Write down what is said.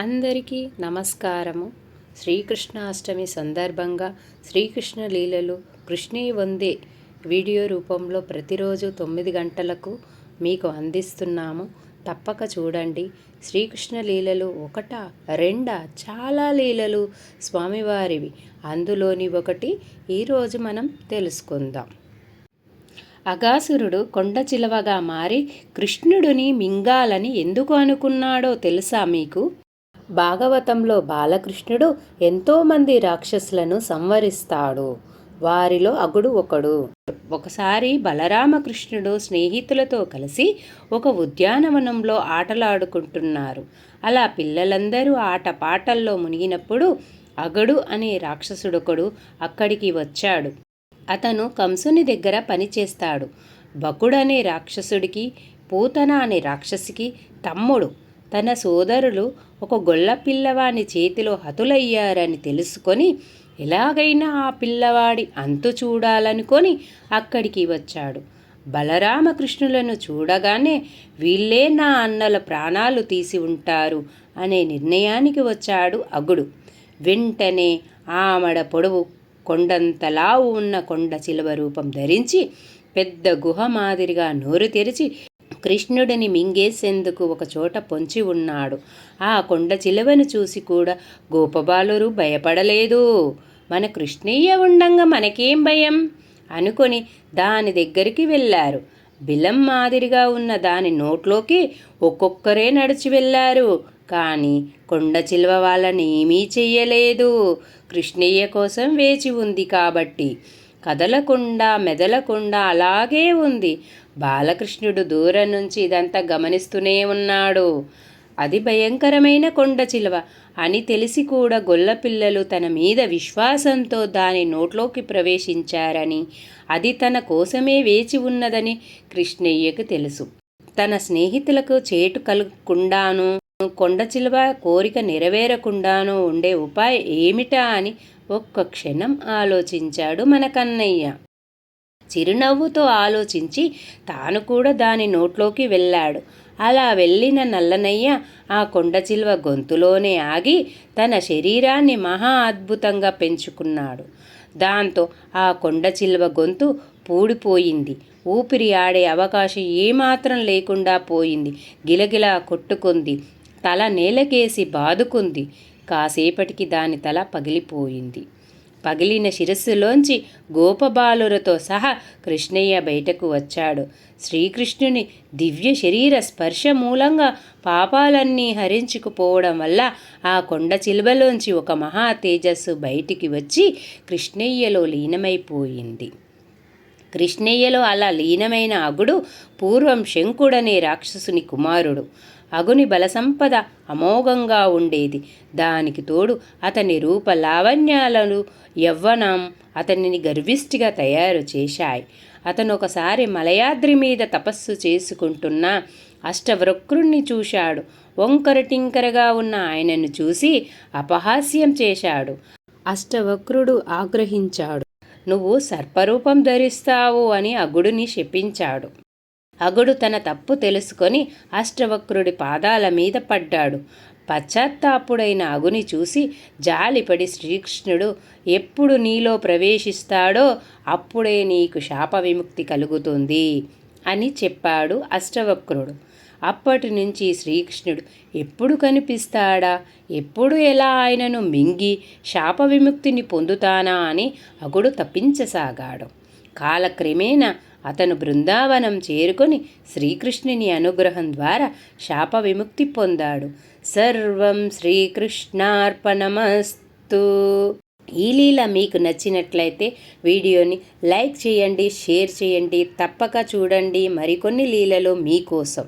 అందరికీ నమస్కారము. శ్రీకృష్ణాష్టమి సందర్భంగా శ్రీకృష్ణ లీలలు కృష్ణీ వందే వీడియో రూపంలో ప్రతిరోజు తొమ్మిది గంటలకు మీకు అందిస్తున్నాము. తప్పక చూడండి. శ్రీకృష్ణ లీలలు ఒకట రెండా చాలా లీలలు స్వామివారివి. అందులోని ఒకటి ఈరోజు మనం తెలుసుకుందాం. అగాసురుడు కొండ చిలవగా మారి కృష్ణుడిని మింగాలని ఎందుకు అనుకున్నాడో తెలుసా మీకు? భాగవతంలో బాలకృష్ణుడు ఎంతోమంది రాక్షసులను సంవరిస్తాడు. వారిలో అగుడు ఒకడు. ఒకసారి బలరామకృష్ణుడు స్నేహితులతో కలిసి ఒక ఉద్యానవనంలో ఆటలాడుకుంటున్నారు. అలా పిల్లలందరూ ఆట పాటల్లో మునిగినప్పుడు అగడు అనే రాక్షసుడొకడు అక్కడికి వచ్చాడు. అతను కంసుని దగ్గర పనిచేస్తాడు. బకుడనే రాక్షసుడికి పూతన అనే రాక్షసికి తమ్ముడు తన సోదరులు ఒక గొల్ల పిల్లవాని చేతిలో హతులయ్యారని తెలుసుకొని ఎలాగైనా ఆ పిల్లవాడి అంతు చూడాలనుకొని అక్కడికి వచ్చాడు. బలరామకృష్ణులను చూడగానే వీళ్ళే నా అన్నల ప్రాణాలు తీసి ఉంటారు అనే నిర్ణయానికి వచ్చాడు అగుడు. వెంటనే ఆమడ పొడవు కొండంతలావు ఉన్న కొండ చిలువ రూపం ధరించి పెద్ద గుహ మాదిరిగా నోరు తెరిచి కృష్ణుడిని మింగేసేందుకు ఒకచోట పొంచి ఉన్నాడు. ఆ కొండ చిలువను చూసి కూడా గోపబాలురు భయపడలేదు. మన కృష్ణయ్య ఉండంగా మనకేం భయం? అనుకొని దాని దగ్గరికి వెళ్ళారు. బిలం మాదిరిగా ఉన్న దాని నోట్లోకి ఒక్కొక్కరే నడిచి వెళ్ళారు. కానీ కొండ చిలువ వాళ్ళని ఏమీ చెయ్యలేదు. కృష్ణయ్య కోసం వేచి ఉంది కాబట్టి కదలకుండా మెదలకుండా అలాగే ఉంది. బాలకృష్ణుడు దూరం నుంచి ఇదంతా గమనిస్తూనే ఉన్నాడు. అది భయంకరమైన కొండ చిలువ. అని తెలిసి కూడా గొల్లపిల్లలు తన మీద విశ్వాసంతో దాని నోట్లోకి ప్రవేశించారని అది తన కోసమే వేచి ఉన్నదని కృష్ణయ్యకు తెలుసు. తన స్నేహితులకు చేటు కలగకుండాను కొండ చిలువ కోరిక నెరవేరకుండానూ ఉండే ఉపాయం ఏమిటా అని ఒక్క క్షణం ఆలోచించాడు మన కన్నయ్య. చిరునవ్వుతో ఆలోచించి తాను కూడా దాని నోట్లోకి వెళ్ళాడు. అలా వెళ్ళిన నల్లనయ్య ఆ కొండ చిల్వ గొంతులోనే ఆగి తన శరీరాన్ని మహా అద్భుతంగా పెంచుకున్నాడు. దాంతో ఆ కొండ చిల్వ గొంతు పూడిపోయింది. ఊపిరి ఆడే అవకాశం ఏమాత్రం లేకుండా పోయింది. గిలగిలా కొట్టుకుంది. తల నేలకేసి బాదుకుంది. కాసేపటికి దాని తల పగిలిపోయింది. పగిలిన శిరస్సులోంచి గోపబాలురతో సహా కృష్ణయ్య బయటకు వచ్చాడు. శ్రీకృష్ణుని దివ్య శరీర స్పర్శ మూలంగా పాపాలన్నీ హరించుకుపోవడం వల్ల ఆ కొండ చిలువలోంచి ఒక మహా తేజస్సు బయటికి వచ్చి కృష్ణయ్యలో లీనమైపోయింది. కృష్ణయ్యలో అలా లీనమైన అగుడు పూర్వం శంకుడనే రాక్షసుని కుమారుడు. అగుని బలసంపద అమోఘంగా ఉండేది. దానికి తోడు అతని రూప లావణ్యాలను యవ్వనం అతనిని గర్విష్టిగా తయారు చేశాయి. అతను ఒకసారి మలయాద్రి మీద తపస్సు చేసుకుంటున్న అష్టవృక్రుణ్ణి చూశాడు. వంకర టింకరగా ఉన్న ఆయనను చూసి అపహాస్యం చేశాడు. అష్టవక్రుడు ఆగ్రహించాడు. నువ్వు సర్పరూపం ధరిస్తావు అని అగుడిని శపించాడు. అగుడు తన తప్పు తెలుసుకొని అష్టవక్రుడి పాదాల మీద పడ్డాడు. పశ్చాత్తాపుడైన అగుని చూసి జాలిపడి శ్రీకృష్ణుడు ఎప్పుడు నీలో ప్రవేశిస్తాడో అప్పుడే నీకు శాప విముక్తి కలుగుతుంది అని చెప్పాడు అష్టవక్రుడు. అప్పటి నుంచి శ్రీకృష్ణుడు ఎప్పుడు కనిపిస్తాడా? ఎప్పుడు ఎలా ఆయనను మింగి శాప విముక్తిని పొందుతానా అని అగుడు తప్పించసాగాడు. కాలక్రమేణా అతను బృందావనం చేరుకొని శ్రీకృష్ణుని అనుగ్రహం ద్వారా శాప విముక్తి పొందాడు. సర్వం శ్రీకృష్ణార్పణమస్తు. ఈ లీల మీకు నచ్చినట్లయితే వీడియోని లైక్ చేయండి షేర్ చేయండి తప్పక చూడండి. మరికొన్ని లీలలు మీకోసం.